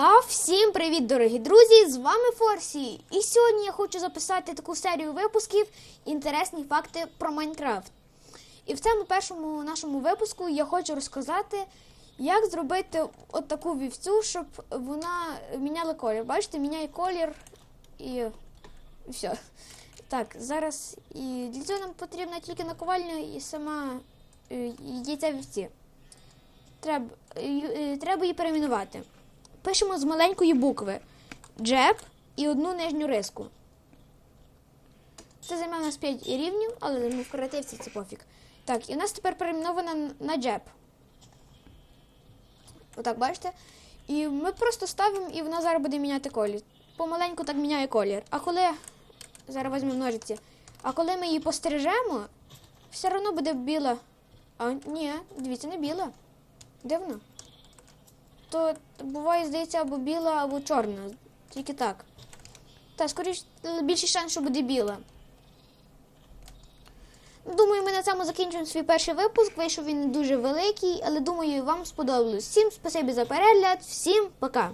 А всім привіт, дорогі друзі! З вами Форсі. І сьогодні я хочу записати таку серію випусків інтересні факти про Майнкрафт. І в цьому першому нашому випуску я хочу розказати, як зробити от таку вівцю, щоб вона міняла колір. Бачите, міняє колір і, все. Так, зараз і для цього нам потрібна тільки наковальня і сама е, яйця вівці. Треба, е, е, треба її перейменувати. Пишемо з маленької букви джеб і одну нижню риску. Це займе у нас 5 рівнів, але ми в креативці це пофіг. Так, і у нас тепер перейменована на джеб. Отак, бачите? І ми просто ставимо, і вона зараз буде міняти колір. Помаленьку так міняє колір. А коли. Зараз візьмемо ножиці. А коли ми її постережемо, все одно буде біла. А ні, дивіться, не біла. Дивно. То буває, здається, або біла, або чорна. Тільки так. Та, скоріш, більший шанс, що буде біла. Думаю, ми на цьому закінчуємо свій перший випуск. Вийшов він дуже великий, але думаю, вам сподобалось. Всім спасибі за перегляд, всім пока!